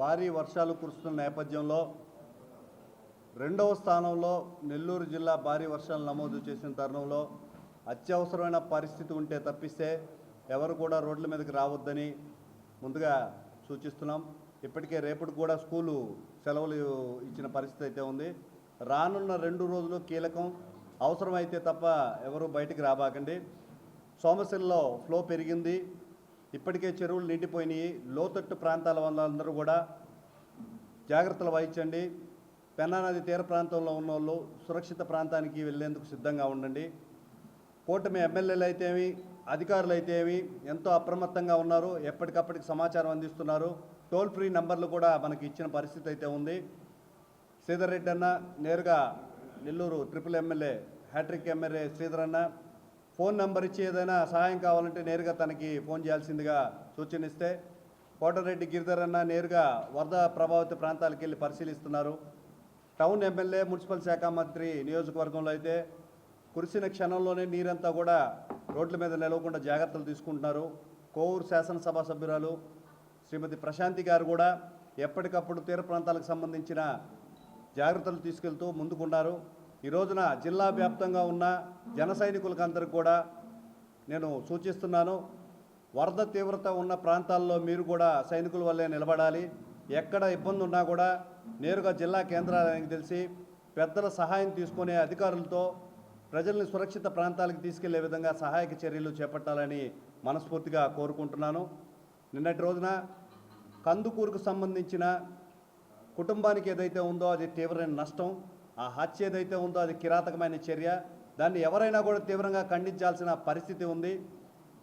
భారీ వర్షాలు కురుస్తున్న నేపథ్యంలో రెండవ స్థానంలో నెల్లూరు జిల్లా భారీ వర్షాలు నమోదు చేసిన తరుణంలో అత్యవసరమైన పరిస్థితి ఉంటే తప్పిస్తే ఎవరు కూడా రోడ్ల మీదకి రావద్దని ముందుగా సూచిస్తున్నాం. ఇప్పటికే రేపటి కూడా స్కూలు సెలవులు ఇచ్చిన పరిస్థితి అయితే ఉంది. రానున్న రెండు రోజులు కీలకం. అవసరమైతే తప్ప ఎవరు బయటికి రాబాకండి. సోమశిల్లో ఫ్లో పెరిగింది. ఇప్పటికే చెరువులు నిండిపోయినాయి. లోతట్టు ప్రాంతాల వాళ్ళందరూ కూడా జాగ్రత్తలు వహించండి. పెన్నా నది తీర ప్రాంతంలో ఉన్న వాళ్ళు సురక్షిత ప్రాంతానికి వెళ్ళేందుకు సిద్ధంగా ఉండండి. కూటమి ఎమ్మెల్యేలు అయితేమి అధికారులు అయితేమి ఎంతో అప్రమత్తంగా ఉన్నారు. ఎప్పటికప్పటికి సమాచారం అందిస్తున్నారు. టోల్ ఫ్రీ నంబర్లు కూడా మనకి ఇచ్చిన పరిస్థితి అయితే ఉంది. శ్రీధర్ రెడ్డి అన్న నేరుగా Nellore triple MLA hat-trick MLA Sridhar అన్న ఫోన్ నంబర్ ఇచ్చి ఏదైనా సహాయం కావాలంటే నేరుగా తనకి ఫోన్ చేయాల్సిందిగా సూచనిస్తే కోటరెడ్డి గిరిధర్ అన్న నేరుగా వరద ప్రభావిత ప్రాంతాలకు వెళ్ళి పరిశీలిస్తున్నారు. టౌన్ ఎమ్మెల్యే మున్సిపల్ శాఖ మంత్రి నియోజకవర్గంలో అయితే కురిసిన క్షణంలోనే నీరంతా కూడా రోడ్ల మీద నిలవకుండా జాగ్రత్తలు తీసుకుంటున్నారు. కోవూరు శాసనసభ సభ్యురాలు శ్రీమతి ప్రశాంతి గారు కూడా ఎప్పటికప్పుడు తీర ప్రాంతాలకు సంబంధించిన జాగ్రత్తలు తీసుకెళ్తూ ముందుకున్నారు. ఈ రోజున జిల్లా వ్యాప్తంగా ఉన్న జన సైనికులకందరికి కూడా నేను సూచిస్తున్నాను వరద తీవ్రత ఉన్న ప్రాంతాల్లో మీరు కూడా సైనికుల వల్లే నిలబడాలి. ఎక్కడ ఇబ్బంది ఉన్నా కూడా నేరుగా జిల్లా కేంద్రాలకు తెలిసి పెద్దల సహాయం తీసుకునే అధికారులతో ప్రజల్ని సురక్షిత ప్రాంతాలకు తీసుకెళ్ళే విధంగా సహాయక చర్యలు చేపట్టాలని మనస్ఫూర్తిగా కోరుకుంటున్నాను. నిన్నటి రోజున కందుకూరుకు సంబంధించిన కుటుంబానికి ఏదైతే ఉందో అది తీవ్రమైన నష్టం. ఆ హత్య ఏదైతే ఉందో అది కిరాతకమైన చర్య. దాన్ని ఎవరైనా కూడా తీవ్రంగా ఖండించాల్సిన పరిస్థితి ఉంది.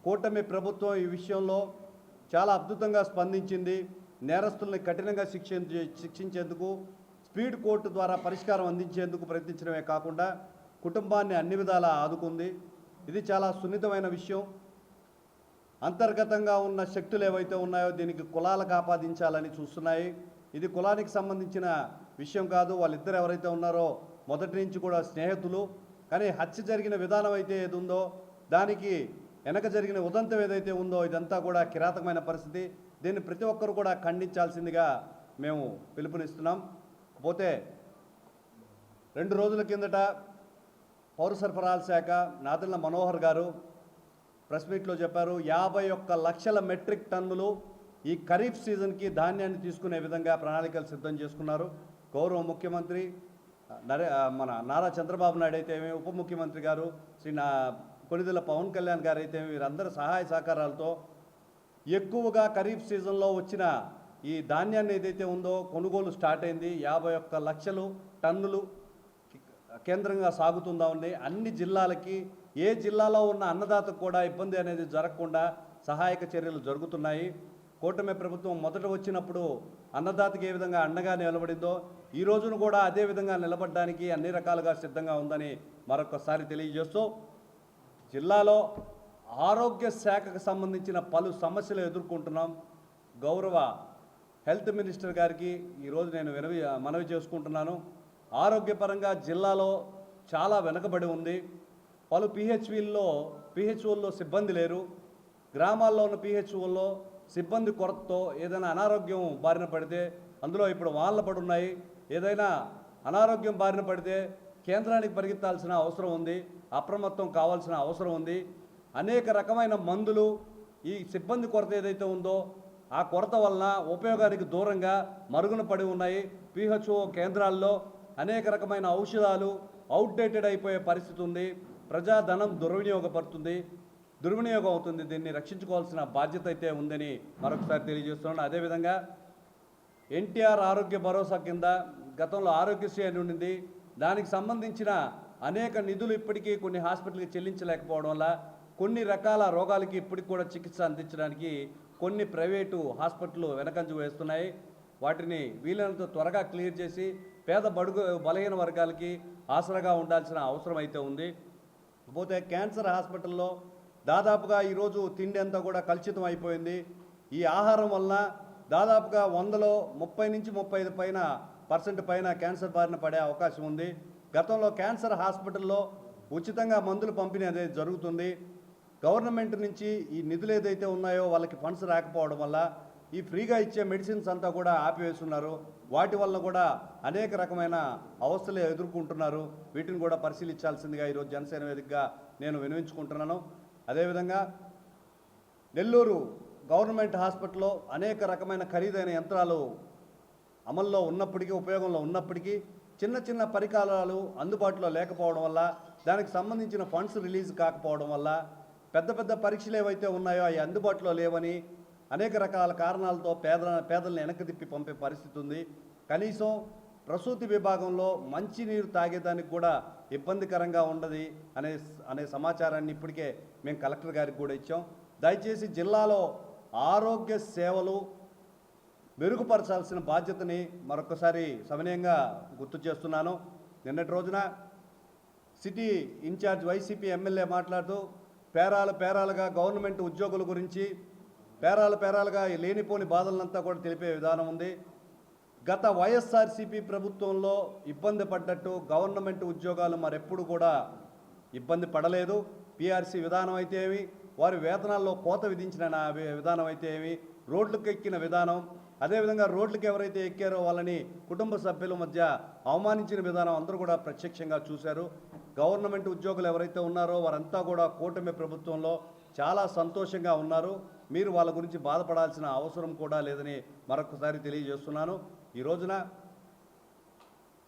కూటమి ప్రభుత్వం ఈ విషయంలో చాలా అద్భుతంగా స్పందించింది. నేరస్తుల్ని కఠినంగా శిక్షించే శిక్షించేందుకు స్పీడ్ కోర్టు ద్వారా పరిష్కారం అందించేందుకు ప్రయత్నించడమే కాకుండా కుటుంబాన్ని అన్ని విధాలా ఆదుకుంది. ఇది చాలా సున్నితమైన విషయం. అంతర్గతంగా ఉన్న శక్తులు ఏవైతే ఉన్నాయో దీనికి కులాలకు ఆపాదించాలని చూస్తున్నాయి. ఇది కులానికి సంబంధించిన విషయం కాదు వాళ్ళిద్దరు ఎవరైతే ఉన్నారో మొదటి నుంచి కూడా స్నేహితులు. కానీ హత్య జరిగిన విధానం అయితే ఏది ఉందో దానికి వెనక జరిగిన ఉదంతం ఏదైతే ఉందో ఇదంతా కూడా కిరాతకమైన పరిస్థితి. దీన్ని ప్రతి ఒక్కరు కూడా ఖండించాల్సిందిగా మేము పిలుపునిస్తున్నాం. పోతే రెండు రోజుల కిందట పౌర సరఫరాల శాఖ నాదెళ్ళ మనోహర్ గారు ప్రెస్ మీట్లో చెప్పారు యాభై ఒక్క లక్షల మెట్రిక్ టన్నులు ఈ ఖరీఫ్ సీజన్కి ధాన్యాన్ని తీసుకునే విధంగా ప్రణాళికలు సిద్ధం చేసుకున్నారు. గౌరవ ముఖ్యమంత్రి నరే మన నారా చంద్రబాబు నాయుడు అయితే ఏమి, ఉప ముఖ్యమంత్రి గారు శ్రీ నా కొనిదెల పవన్ కళ్యాణ్ గారు అయితే వీరందరి సహాయ సహకారాలతో ఎక్కువగా ఖరీఫ్ సీజన్లో వచ్చిన ఈ ధాన్యాన్ని ఏదైతే ఉందో కొనుగోలు స్టార్ట్ అయింది. యాభై ఒక్క లక్షలు టన్నులు కేంద్రంగా సాగుతుందా ఉంది. అన్ని జిల్లాలకి ఏ జిల్లాలో ఉన్న అన్నదాతకు కూడా ఇబ్బంది అనేది జరగకుండా సహాయక చర్యలు జరుగుతున్నాయి. కూటమి ప్రభుత్వం మొదట వచ్చినప్పుడు అన్నదాతకి ఏ విధంగా అండగా నిలబడిందో ఈ రోజును కూడా అదే విధంగా నిలబడడానికి అన్ని రకాలుగా సిద్ధంగా ఉందని మరొకసారి తెలియజేస్తూ జిల్లాలో ఆరోగ్య శాఖకు సంబంధించిన పలు సమస్యలు ఎదుర్కొంటున్నాం. గౌరవ హెల్త్ మినిస్టర్ గారికి ఈరోజు నేను వినవి మనవి చేసుకుంటున్నాను. ఆరోగ్యపరంగా జిల్లాలో చాలా వెనుకబడి ఉంది. పలు పిహెచ్విల్లో పిహెచ్ఓల్లో సిబ్బంది లేరు. గ్రామాల్లో ఉన్న పిహెచ్ఓల్లో సిబ్బంది కొరతతో ఏదైనా అనారోగ్యం బారిన పడితే అందులో ఇప్పుడు వానలు పడున్నాయి. ఏదైనా అనారోగ్యం బారిన పడితే కేంద్రానికి పరిగెత్తాల్సిన అవసరం ఉంది. అప్రమత్తం కావాల్సిన అవసరం ఉంది. అనేక రకమైన మందులు ఈ సిబ్బంది కొరత ఏదైతే ఉందో ఆ కొరత వలన ఉపయోగానికి దూరంగా మరుగున పడి ఉన్నాయి. పిహెచ్ఓ కేంద్రాల్లో అనేక రకమైన ఔషధాలు అవుట్డేటెడ్ అయిపోయే పరిస్థితి ఉంది. ప్రజాధనం దుర్వినియోగపడుతుంది. దుర్వినియోగం అవుతుంది. దీన్ని రక్షించుకోవాల్సిన బాధ్యత అయితే ఉందని మరొకసారి తెలియజేస్తున్నాను. అదేవిధంగా ఎన్టీఆర్ ఆరోగ్య భరోసా కింద గతంలో ఆరోగ్యశ్రీ అని ఉండింది. దానికి సంబంధించిన అనేక నిధులు ఇప్పటికీ కొన్ని హాస్పిటల్కి చెల్లించలేకపోవడం వల్ల కొన్ని రకాల రోగాలకి ఇప్పటికి కూడా చికిత్స అందించడానికి కొన్ని ప్రైవేటు హాస్పిటల్ వెనకంజు వేస్తున్నాయి. వాటిని వీలైనంత త్వరగా క్లియర్ చేసి పేద బడుగు బలహీన వర్గాలకి ఆసరాగా ఉండాల్సిన అవసరం అయితే ఉంది. పోతే క్యాన్సర్ హాస్పిటల్లో దాదాపుగా ఈరోజు తిండి అంతా కూడా కలుషితం అయిపోయింది. ఈ ఆహారం వలన దాదాపుగా వందలో ముప్పై నుంచి ముప్పై ఐదు పైన పర్సెంట్ పైన క్యాన్సర్ బారిన పడే అవకాశం ఉంది. గతంలో క్యాన్సర్ హాస్పిటల్లో ఉచితంగా మందులు పంపిణీ అనేది జరుగుతుంది. గవర్నమెంట్ నుంచి ఈ నిధులు ఏదైతే ఉన్నాయో వాళ్ళకి ఫండ్స్ రాకపోవడం వల్ల ఈ ఫ్రీగా ఇచ్చే మెడిసిన్స్ అంతా కూడా ఆపివేస్తున్నారు. వాటి వల్ల కూడా అనేక రకమైన అవస్థలు ఎదుర్కొంటున్నారు. వీటిని కూడా పరిశీలించాల్సిందిగా ఈరోజు జనసేన వేదికగా నేను వినిపించుకుంటున్నాను అదేవిధంగా నెల్లూరు గవర్నమెంట్ హాస్పిటల్లో అనేక రకమైన ఖరీదైన యంత్రాలు అమల్లో ఉన్నప్పటికీ ఉపయోగంలో ఉన్నప్పటికీ చిన్న చిన్న పరికరాలు అందుబాటులో లేకపోవడం వల్ల దానికి సంబంధించిన ఫండ్స్ రిలీజ్ కాకపోవడం వల్ల పెద్ద పెద్ద పరీక్షలు ఏవైతే ఉన్నాయో అవి అందుబాటులో లేవని అనేక రకాల కారణాలతో పేద పేదలను వెనక్కి తిప్పి పంపే పరిస్థితి ఉంది. కనీసం ప్రసూతి విభాగంలో మంచినీరు తాగేదానికి కూడా ఇబ్బందికరంగా ఉండదు అనే అనే సమాచారాన్ని ఇప్పటికే మేము కలెక్టర్ గారికి కూడా ఇచ్చాం. దయచేసి జిల్లాలో ఆరోగ్య సేవలు మెరుగుపరచాల్సిన బాధ్యతని మరొకసారి సవినయంగా గుర్తు చేస్తున్నాను. నిన్నటి రోజున సిటీ ఇన్ఛార్జ్ వైసీపీ ఎమ్మెల్యే మాట్లాడుతూ పేరాలు పేరాలుగా గవర్నమెంట్ ఉద్యోగుల గురించి పేరాలు పేరాలుగా లేనిపోని బాధలంతా కూడా తెలిపే విధానం ఉంది. గత వైఎస్ఆర్సీపీ ప్రభుత్వంలో ఇబ్బంది పడ్డట్టు గవర్నమెంట్ ఉద్యోగాలు మరెప్పుడు కూడా ఇబ్బంది పడలేదు. పిఆర్సీ విధానం అయితే ఏమి? వారి వేతనాల్లో కోత విధించిన విధానం అయితే ఏమి? రోడ్లకు ఎక్కిన విధానం. అదేవిధంగా రోడ్లకు ఎవరైతే ఎక్కారో వాళ్ళని కుటుంబ సభ్యుల మధ్య అవమానించిన విధానం అందరూ కూడా ప్రత్యక్షంగా చూశారు. గవర్నమెంట్ ఉద్యోగులు ఎవరైతే ఉన్నారో వారంతా కూడా కూటమి ప్రభుత్వంలో చాలా సంతోషంగా ఉన్నారు. మీరు వాళ్ళ గురించి బాధపడాల్సిన అవసరం కూడా లేదని మరొకసారి తెలియజేస్తున్నాను. ఈ రోజున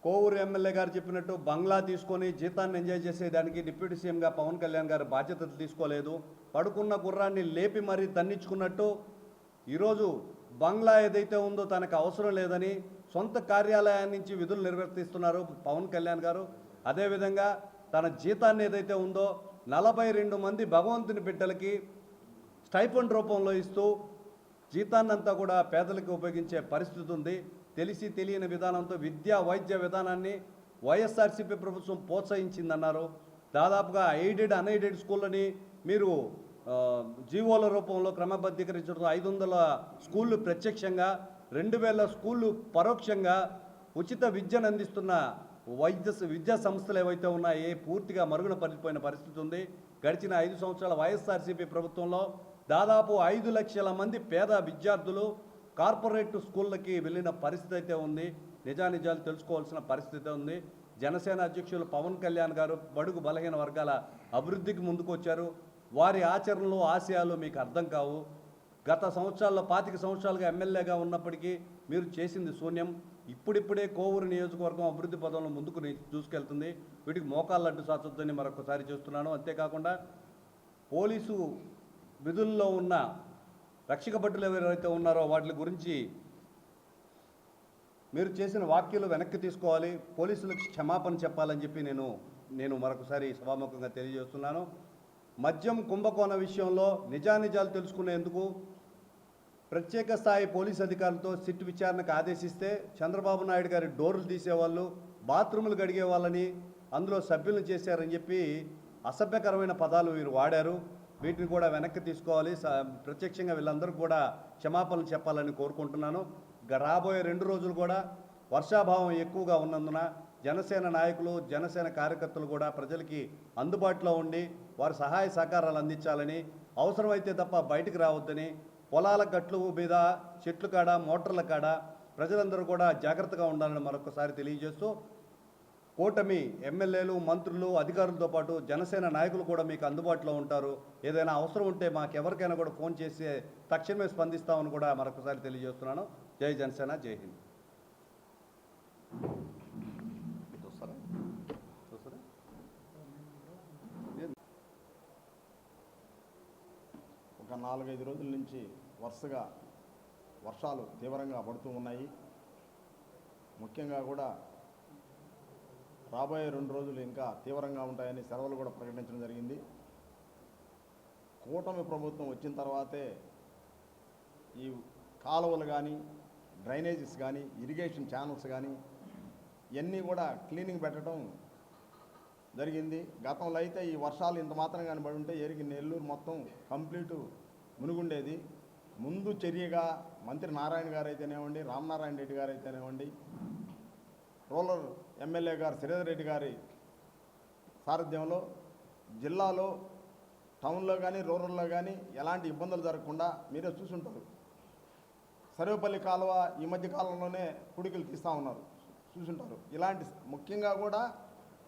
కోవూరు ఎమ్మెల్యే గారు చెప్పినట్టు బంగ్లా తీసుకొని జీతాన్ని ఎంజాయ్ చేసేదానికి డిప్యూటీ సీఎంగా పవన్ కళ్యాణ్ గారు బాధ్యతలు తీసుకోలేదు. పడుకున్న గుర్రాన్ని లేపి మరీ తన్నించుకున్నట్టు ఈరోజు బంగ్లా ఏదైతే ఉందో తనకు అవసరం లేదని సొంత కార్యాలయం నుంచి విధులు నిర్వర్తిస్తున్నారు పవన్ కళ్యాణ్ గారు. అదేవిధంగా తన జీతాన్ని ఏదైతే ఉందో నలభై రెండు మంది భగవంతుని బిడ్డలకి స్టైఫండ్ రూపంలో ఇస్తూ జీతాన్నంతా కూడా పేదలకు ఉపయోగించే పరిస్థితి ఉంది. తెలిసి తెలియని విధానంతో విద్యా వైద్య విధానాన్ని వైఎస్ఆర్సీపీ ప్రభుత్వం ప్రోత్సహించిందన్నారు. దాదాపుగా ఎయిడెడ్ అన్ఎయిడెడ్ స్కూళ్ళని మీరు జీవోల రూపంలో క్రమబద్ధీకరించడం ఐదు వందల స్కూళ్ళు ప్రత్యక్షంగా రెండు వేల స్కూళ్ళు పరోక్షంగా ఉచిత విద్యను అందిస్తున్న వైద్య విద్యా సంస్థలు ఏవైతే ఉన్నాయో పూర్తిగా మరుగున పడిపోయిన పరిస్థితి ఉంది. గడిచిన ఐదు సంవత్సరాల వైఎస్ఆర్సీపీ ప్రభుత్వంలో దాదాపు ఐదు లక్షల మంది పేద విద్యార్థులు కార్పొరేట్ స్కూళ్ళకి వెళ్ళిన పరిస్థితి అయితే ఉంది. నిజానిజాలు తెలుసుకోవాల్సిన పరిస్థితి ఉంది. జనసేన అధ్యక్షులు పవన్ కళ్యాణ్ గారు బడుగు బలహీన వర్గాల అభివృద్ధికి ముందుకొచ్చారు. వారి ఆచరణలు ఆశయాలు మీకు అర్థం కావు. గత సంవత్సరాల్లో పాతిక సంవత్సరాలుగా ఎమ్మెల్యేగా ఉన్నప్పటికీ మీరు చేసింది శూన్యం. ఇప్పుడిప్పుడే కోవూరు నియోజకవర్గం అభివృద్ధి పదంలో ముందుకు చూసుకెళ్తుంది దూసుకెళ్తుంది. వీటికి మోకాళ్ళ అడ్డు సాచొద్దని మరొకసారి చేస్తున్నాను. అంతేకాకుండా పోలీసు విధుల్లో ఉన్న రక్షక భటులు ఎవరైతే ఉన్నారో వాటి గురించి మీరు చేసిన వాక్యాలు వెనక్కి తీసుకోవాలి. పోలీసులకు క్షమాపణ చెప్పాలని చెప్పి నేను నేను మరొకసారి సభాముఖంగా తెలియజేస్తున్నాను. మద్యం కుంభకోణ విషయంలో నిజానిజాలు తెలుసుకునేందుకు ప్రత్యేక స్థాయి పోలీస్ అధికారులతో సిట్ విచారణకు ఆదేశిస్తే చంద్రబాబు నాయుడు గారి డోర్లు తీసేవాళ్ళు బాత్రూములు గడిగే వాళ్ళని అందులో సభ్యులను చేశారని చెప్పి అసభ్యకరమైన పదాలు వీరు వాడారు. వీటిని కూడా వెనక్కి తీసుకోవాలి. ప్రత్యక్షంగా వీళ్ళందరూ కూడా క్షమాపణలు చెప్పాలని కోరుకుంటున్నాను. రాబోయే రెండు రోజులు కూడా వర్షాభావం ఎక్కువగా ఉన్నందున జనసేన నాయకులు జనసేన కార్యకర్తలు కూడా ప్రజలకి అందుబాటులో ఉండి వారి సహాయ సహకారాలు అందించాలని అవసరమైతే తప్ప బయటికి రావద్దని పొలాల గట్లు మీద చెట్లు కాడ మోటార్ల కాడ ప్రజలందరూ కూడా జాగ్రత్తగా ఉండాలని మరొకసారి తెలియజేస్తూ కూటమి ఎమ్మెల్యేలు మంత్రులు అధికారులతో పాటు జనసేన నాయకులు కూడా మీకు అందుబాటులో ఉంటారు ఏదైనా అవసరం ఉంటే మాకు ఎవరికైనా కూడా ఫోన్ చేసి తక్షణమే స్పందిస్తామని కూడా మరొకసారి తెలియజేస్తున్నాను జై జనసేన జై హింద్ చూస్తారా? చూస్తారా? ఒక నాలుగైదు రోజుల నుంచి వరుసగా వర్షాలు తీవ్రంగా పడుతూ ఉన్నాయి ముఖ్యంగా కూడా రాబోయే రెండు రోజులు ఇంకా తీవ్రంగా ఉంటాయని సెలవులు కూడా ప్రకటించడం జరిగింది. కూటమి ప్రభుత్వం వచ్చిన తర్వాతే ఈ కాలువలు కానీ డ్రైనేజెస్ కానీ ఇరిగేషన్ ఛానల్స్ కానీ ఇవన్నీ కూడా క్లీనింగ్ పెట్టడం జరిగింది. గతంలో అయితే ఈ వర్షాలు ఇంత మాత్రం కానీ పడి ఉంటే ఎరిగి నెల్లూరు మొత్తం కంప్లీట్ మునుగుండేది. ముందు చర్యగా మంత్రి నారాయణ గారు అయితేనేవ్వండి రామనారాయణ రెడ్డి గారు అయితేనేవ్వండి రూరల్ ఎమ్మెల్యే గారు శ్రీధర్ రెడ్డి గారి సారథ్యంలో జిల్లాలో టౌన్లో కానీ రూరల్లో కానీ ఎలాంటి ఇబ్బందులు జరగకుండా మీరే చూసుంటారు. సర్వేపల్లి కాలువ ఈ మధ్య కాలంలోనే కుడికలు తీస్తూ ఉన్నారు. చూసుంటారు. ఇలాంటి ముఖ్యంగా కూడా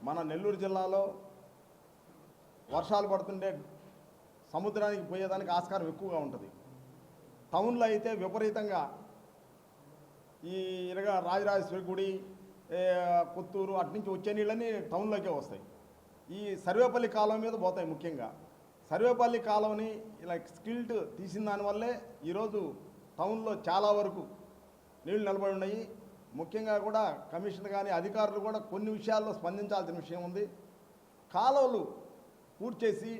మన నెల్లూరు జిల్లాలో వర్షాలు పడుతుంటే సముద్రానికి పోయేదానికి ఆస్కారం ఎక్కువగా ఉంటుంది. టౌన్లో అయితే విపరీతంగా ఈ ఇరగా రాజరాజేశ్వరి గుడి కొత్తూరు అటు నుంచి వచ్చే నీళ్ళని టౌన్లోకే వస్తాయి. ఈ సర్వేపల్లి కాలం మీద పోతాయి ముఖ్యంగా. సర్వేపల్లి కాలంని ఇలా స్కిల్ట్ తీసిన దానివల్లే ఈరోజు టౌన్లో చాలా వరకు నీళ్ళు నిలబడి ఉన్నాయి. ముఖ్యంగా కూడా కమిషన్ కానీ అధికారులు కూడా కొన్ని విషయాల్లో స్పందించాల్సిన విషయం ఉంది. కాలువలు పూర్తి చేసి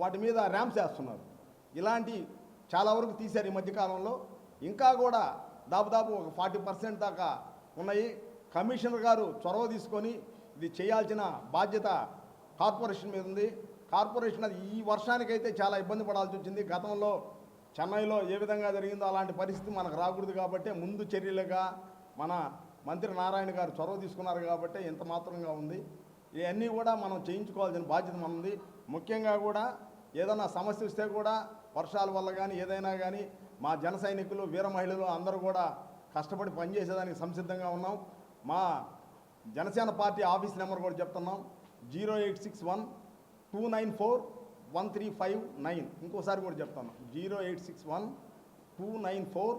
వాటి మీద ర్యాంప్స్ వేస్తున్నారు. ఇలాంటి చాలా వరకు తీశారు ఈ మధ్యకాలంలో. ఇంకా కూడా దాదాపు ఒక ఫార్టీ పర్సెంట్ దాకా ఉన్నాయి. కమిషనర్ గారు చొరవ తీసుకొని ఇది చేయాల్సిన బాధ్యత కార్పొరేషన్ మీద ఉంది. కార్పొరేషన్ అది ఈ వర్షానికైతే చాలా ఇబ్బంది పడాల్సి వచ్చింది. గతంలో చెన్నైలో ఏ విధంగా జరిగిందో అలాంటి పరిస్థితి మనకు రాకూడదు కాబట్టి ముందు చర్యలుగా మన మంత్రి నారాయణ గారు చొరవ తీసుకున్నారు కాబట్టి ఇంత మాత్రంగా ఉంది. ఇవన్నీ కూడా మనం చేయించుకోవాల్సిన బాధ్యత మనది. ముఖ్యంగా కూడా ఏదైనా సమస్య వస్తే కూడా వర్షాల వల్ల కానీ ఏదైనా కానీ మా జన సైనికులు వీర మహిళలు అందరూ కూడా కష్టపడి పనిచేసేదానికి సంసిద్ధంగా ఉన్నాం. మా జనసేన పార్టీ ఆఫీస్ నెంబర్ కూడా చెప్తున్నాం. Zero eight six one two nine four one three five nine. ఇంకోసారి కూడా చెప్తాను. Zero eight six one two nine four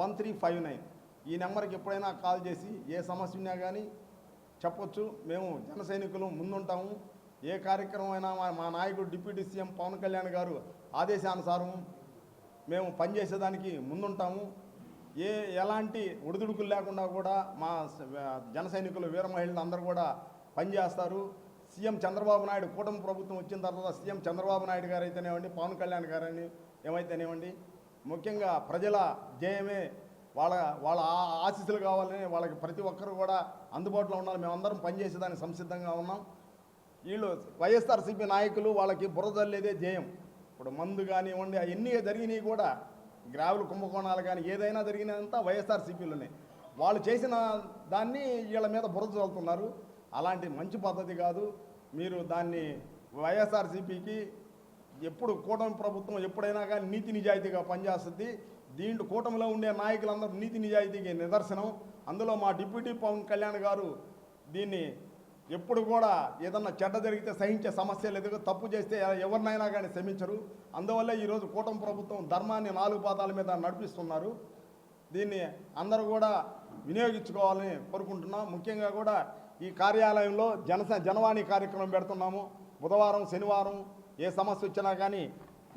one three five nine. ఈ నెంబర్కి ఎప్పుడైనా కాల్ చేసి ఏ సమస్య ఉన్నా కానీ చెప్పొచ్చు. మేము జన సైనికులు ముందుంటాము. ఏ కార్యక్రమం అయినా మా మా నాయకుడు డిప్యూటీ సీఎం పవన్ కళ్యాణ్ గారు ఆదేశానుసారం మేము పనిచేసేదానికి ముందుంటాము. ఏ ఎలాంటి ఒడిదుడుకులు లేకుండా కూడా మా జన సైనికులు వీర మహిళలు అందరూ కూడా పనిచేస్తారు సీఎం చంద్రబాబు నాయుడు కూటమి ప్రభుత్వం వచ్చిన తర్వాత సీఎం చంద్రబాబు నాయుడు గారు అయితేనేవ్వండి పవన్ కళ్యాణ్ గారని ఏమైతేనేవ్వండి ముఖ్యంగా ప్రజల జయమే వాళ్ళ వాళ్ళ ఆ- ఆశీస్సులు కావాలని వాళ్ళకి ప్రతి ఒక్కరు కూడా అందుబాటులో ఉండాలి. మేమందరం పనిచేసేదానికి సంసిద్ధంగా ఉన్నాం. వీళ్ళు వైఎస్ఆర్సీపీ నాయకులు వాళ్ళకి బురదల్లేదే జయం. ఇప్పుడు మందు కానివ్వండి అవన్నీ జరిగినాయి కూడా గ్రావులు కుంభకోణాలు కానీ ఏదైనా జరిగినంతా వైఎస్ఆర్సీపీలోనే వాళ్ళు చేసిన దాన్ని వీళ్ళ మీద బురద చల్లుతున్నారు. అలాంటి మంచి పద్ధతి కాదు. మీరు దాన్ని వైఎస్ఆర్సీపీకి ఎప్పుడు కూటమి ప్రభుత్వం ఎప్పుడైనా కానీ నీతి నిజాయితీగా పనిచేస్తుంది. దీంట్లో కూటమిలో ఉండే నాయకులందరూ నీతి నిజాయితీకి నిదర్శనం. అందులో మా డిప్యూటీ పవన్ కళ్యాణ్ గారు దీన్ని ఎప్పుడు కూడా ఏదన్నా చెడ్డ జరిగితే సహించే సమస్య లేదు తప్పు చేస్తే ఎవరినైనా కానీ క్షమించరు. అందువల్ల ఈరోజు కూటమి ప్రభుత్వం ధర్మాన్ని నాలుగు పాదాల మీద నడిపిస్తున్నారు. దీన్ని అందరూ కూడా వినియోగించుకోవాలని కోరుకుంటున్నాం. ముఖ్యంగా కూడా ఈ కార్యాలయంలో జనస జనవాణి కార్యక్రమం పెడుతున్నాము. బుధవారం శనివారం ఏ సమస్య వచ్చినా కానీ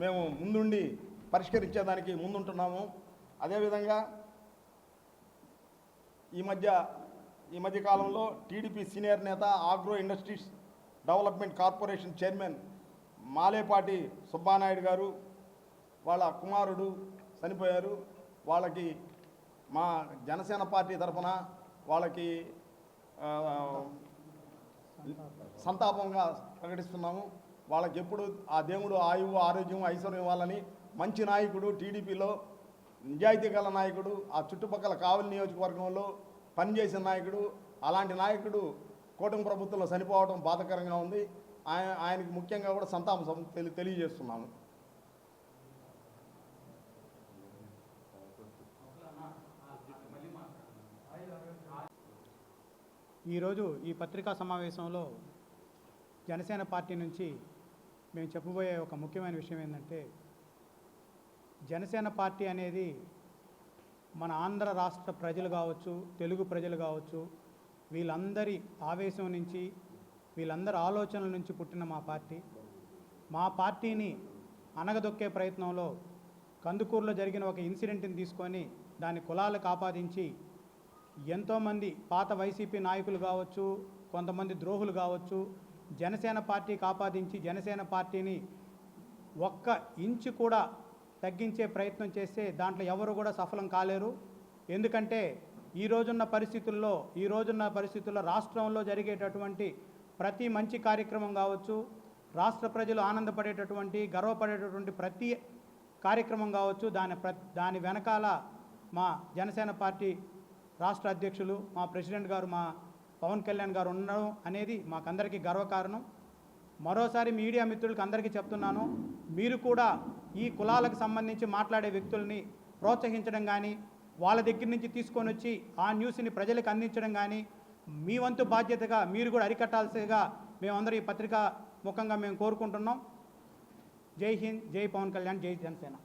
మేము ముందుండి పరిష్కరించేదానికి ముందుంటున్నాము. అదేవిధంగా ఈ మధ్య ఈ మధ్యకాలంలో టీడీపీ సీనియర్ నేత agro industries development corporation chairman Malepati Subbanaidu గారు వాళ్ళ కుమారుడు చనిపోయారు. వాళ్ళకి మా జనసేన పార్టీ తరఫున వాళ్ళకి సంతాపంగా ప్రకటిస్తున్నాము. వాళ్ళకి ఎప్పుడు ఆ దేవుడు ఆయువు ఆరోగ్యం ఐశ్వర్యం ఇవ్వాలని మంచి నాయకుడు టీడీపీలో నిజాయితీ గల నాయకుడు ఆ చుట్టుపక్కల కావలి నియోజకవర్గంలో పనిచేసిన నాయకుడు అలాంటి నాయకుడు కూటమి ప్రభుత్వంలో చనిపోవడం బాధకరంగా ఉంది. ఆయన ఆయనకి ముఖ్యంగా కూడా సంతాపం తెలి తెలియజేస్తున్నాము. ఈరోజు ఈ పత్రికా సమావేశంలో జనసేన పార్టీ నుంచి మేము చెప్పబోయే ఒక ముఖ్యమైన విషయం ఏంటంటే జనసేన పార్టీ అనేది మన ఆంధ్ర రాష్ట్ర ప్రజలు కావచ్చు తెలుగు ప్రజలు కావచ్చు వీళ్ళందరి ఆవేశం నుంచి వీళ్ళందరి ఆలోచనల నుంచి పుట్టిన మా పార్టీ. మా పార్టీని అనగదొక్కే ప్రయత్నంలో కందుకూరులో జరిగిన ఒక ఇన్సిడెంట్ని తీసుకొని దాని కులాలకు ఆపాదించి ఎంతోమంది పాత వైసీపీ నాయకులు కావచ్చు కొంతమంది ద్రోహులు కావచ్చు జనసేన పార్టీకి ఆపాదించి జనసేన పార్టీని ఒక్క ఇంచు కూడా తగ్గించే ప్రయత్నం చేస్తే దాంట్లో ఎవరు కూడా సఫలం కాలేరు. ఎందుకంటే ఈ రోజున్న పరిస్థితుల్లో ఈ రోజున్న పరిస్థితుల్లో రాష్ట్రంలో జరిగేటటువంటి ప్రతి మంచి కార్యక్రమం కావచ్చు రాష్ట్ర ప్రజలు ఆనందపడేటటువంటి గర్వపడేటటువంటి ప్రతి కార్యక్రమం కావచ్చు దాని ప్ర దాని వెనకాల మా జనసేన పార్టీ రాష్ట్ర అధ్యక్షులు మా ప్రెసిడెంట్ గారు మా పవన్ కళ్యాణ్ గారు ఉండడం అనేది మాకందరికీ గర్వకారణం. మరోసారి మీడియా మిత్రులకు అందరికీ చెప్తున్నాను మీరు కూడా ఈ కులాలకు సంబంధించి మాట్లాడే వ్యక్తుల్ని ప్రోత్సహించడం కానీ వాళ్ళ దగ్గర నుంచి తీసుకొని వచ్చి ఆ న్యూస్ని ప్రజలకు అందించడం కానీ మీ వంతు బాధ్యతగా మీరు కూడా అరికట్టాల్సిగా మేమందరం ఈ పత్రిక ముఖంగా మేము కోరుకుంటున్నాం. జై హింద్ జై పవన్ కళ్యాణ్ జై జనసేన.